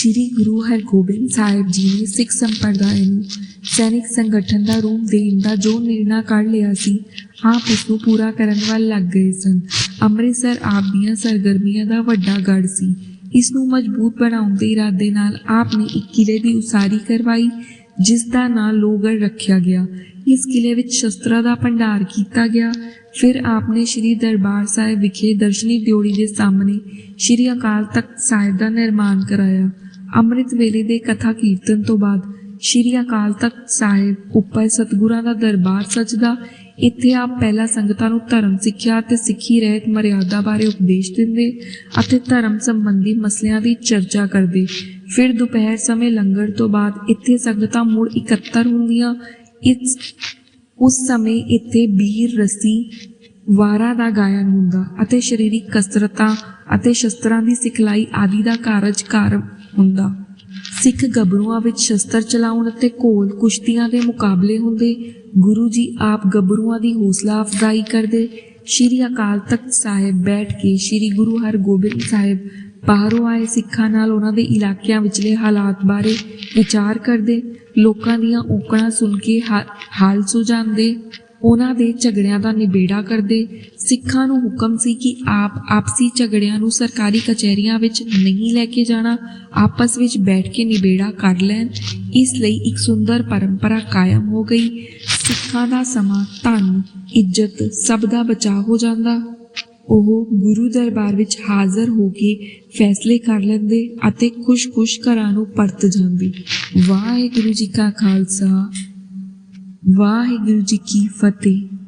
ਸ੍ਰੀ ਗੁਰੂ ਹਰਗੋਬਿੰਦ ਸਾਹਿਬ ਜੀ ਨੇ ਸਿੱਖ ਸੰਪਰਦਾਇ ਨੂੰ ਸੈਨਿਕ ਸੰਗਠਨ ਦਾ ਰੂਪ ਦੇਣ ਦਾ ਜੋ ਨਿਰਣਾ ਕਰ ਲਿਆ ਸੀ, ਆਪ ਉਸ ਨੂੰ ਪੂਰਾ ਕਰਨ ਵੱਲ ਲੱਗ ਗਏ ਸਨ। ਅੰਮ੍ਰਿਤਸਰ ਆਪ ਦੀਆਂ ਸਰਗਰਮੀਆਂ ਦਾ ਵੱਡਾ ਗੜ੍ਹ ਸੀ। ਇਸ ਨੂੰ ਮਜ਼ਬੂਤ ਬਣਾਉਣ ਦੇ ਇਰਾਦੇ ਨਾਲ ਆਪ ਨੇ ਇੱਕ ਕਿਲੇ ਦੀ ਉਸਾਰੀ ਕਰਵਾਈ, ਜਿਸ ਦਾ ਨਾਂ ਲੋਹਗੜ੍ਹ ਰੱਖਿਆ ਗਿਆ। ਇਸ ਕਿਲੇ ਵਿੱਚ ਸ਼ਸਤਰਾਂ ਦਾ ਭੰਡਾਰ ਕੀਤਾ ਗਿਆ। ਫਿਰ ਆਪ ਨੇ ਸ੍ਰੀ ਦਰਬਾਰ ਸਾਹਿਬ ਵਿਖੇ ਦਰਸ਼ਨੀ ਦਿਉੜੀ ਦੇ ਸਾਹਮਣੇ ਸ੍ਰੀ ਅਕਾਲ ਤਖਤ ਸਾਹਿਬ ਦਾ ਨਿਰਮਾਣ ਕਰਾਇਆ। ਅੰਮ੍ਰਿਤ ਵੇਲੇ ਦੇ ਕਥਾ ਕੀਰਤਨ ਤੋਂ ਬਾਅਦ ਸ੍ਰੀ ਅਕਾਲ ਤਖਤ ਸਾਹਿਬ ਉੱਪਰ ਸਤਿਗੁਰਾਂ ਦਾ ਦਰਬਾਰ ਸਜਦਾ, ਇੱਥੇ ਆਪ ਪਹਿਲਾਂ ਸੰਗਤਾਂ ਨੂੰ ਧਰਮ ਸਿੱਖਿਆ ਅਤੇ ਸਿੱਖੀ ਰਹਿਤ ਮਰਿਆਦਾ ਬਾਰੇ ਉਪਦੇਸ਼ ਦਿੰਦੇ ਅਤੇ ਧਰਮ ਸੰਬੰਧੀ ਮਸਲਿਆਂ ਦੀ ਚਰਚਾ ਕਰਦੇ। ਫਿਰ ਦੁਪਹਿਰ ਸਮੇਂ ਲੰਗਰ ਤੋਂ ਬਾਅਦ ਇੱਥੇ ਸੰਗਤਾਂ ਮੁੜ ਇਕੱਤਰ ਹੁੰਦੀਆਂ। ਇਸ, ਉਸ ਸਮੇਂ ਇੱਥੇ ਬੀਰ, ਰਸੀ, ਵਾਰਾਂ ਦਾ ਗਾਇਨ ਹੁੰਦਾ ਅਤੇ ਸਰੀਰਕ ਕਸਰਤਾਂ ਅਤੇ ਸ਼ਸਤਰਾਂ ਦੀ ਸਿਖਲਾਈ ਆਦਿ ਦਾ ਕਾਰਜ ਕਾਰ ਹੁੰਦਾ। ਸਿੱਖ ਗੱਭਰੂਆਂ ਵਿੱਚ ਸ਼ਸਤਰ ਚਲਾਉਣ ਅਤੇ ਘੋਲ ਕੁਸ਼ਤੀਆਂ ਦੇ ਮੁਕਾਬਲੇ ਹੁੰਦੇ, ਗੁਰੂ ਜੀ ਆਪ ਗੱਭਰੂਆਂ ਦੀ ਹੌਸਲਾ ਅਫਜ਼ਾਈ ਕਰਦੇ। ਸ਼੍ਰੀ ਅਕਾਲ ਤਖਤ ਸਾਹਿਬ ਬੈਠ ਕੇ ਸ਼੍ਰੀ ਗੁਰੂ ਹਰਗੋਬਿੰਦ ਸਾਹਿਬ ਬਾਹਰੋਂ ਆਏ ਸਿੱਖਾਂ ਨਾਲ ਉਹਨਾਂ ਦੇ ਇਲਾਕਿਆਂ ਵਿਚਲੇ ਹਾਲਾਤ ਬਾਰੇ ਵਿਚਾਰ ਕਰਦੇ। ਲੋਕਾਂ ਦੀਆਂ ਔਕੜਾਂ ਸੁਣ ਕੇ ਹਾਲ ਸੁਝਾਉਂਦੇ ਉਹਨਾਂ ਦੇ ਝਗੜਿਆਂ ਦਾ ਨਿਬੇੜਾ ਕਰਦੇ ਸਿੱਖਾਂ ਨੂੰ ਹੁਕਮ ਸੀ ਕਿ ਆਪ ਆਪਸੀ ਝਗੜਿਆਂ ਨੂੰ ਸਰਕਾਰੀ ਕਚਹਿਰੀਆਂ ਵਿੱਚ ਨਹੀਂ ਲੈ ਕੇ ਜਾਣਾ, ਆਪਸ ਵਿੱਚ ਬੈਠ ਕੇ ਨਿਬੇੜਾ ਕਰ ਲੈਣ। ਇਸ ਲਈ ਇੱਕ ਸੁੰਦਰ ਪਰੰਪਰਾ ਕਾਇਮ ਹੋ ਗਈ। ਸਿੱਖਾਂ ਦਾ ਸਮਾਂ ਧਨ, ਇੱਜ਼ਤ ਸਭ ਦਾ ਬਚਾਅ ਹੋ ਜਾਂਦਾ। ਉਹ ਗੁਰੂ ਦਰਬਾਰ ਵਿੱਚ ਹਾਜ਼ਰ ਹੋ ਕੇ ਫੈਸਲੇ ਕਰ ਲੈਂਦੇ ਅਤੇ ਖੁਸ਼-ਖੁਸ਼ ਘਰਾਂ ਨੂੰ ਪਰਤ ਜਾਂਦੇ। ਵਾਹਿਗੁਰੂ ਜੀ ਕਾ ਖਾਲਸਾ। ਵਾਹਿਗੁਰੂ ਜੀ ਕੀ ਫਤਿਹ।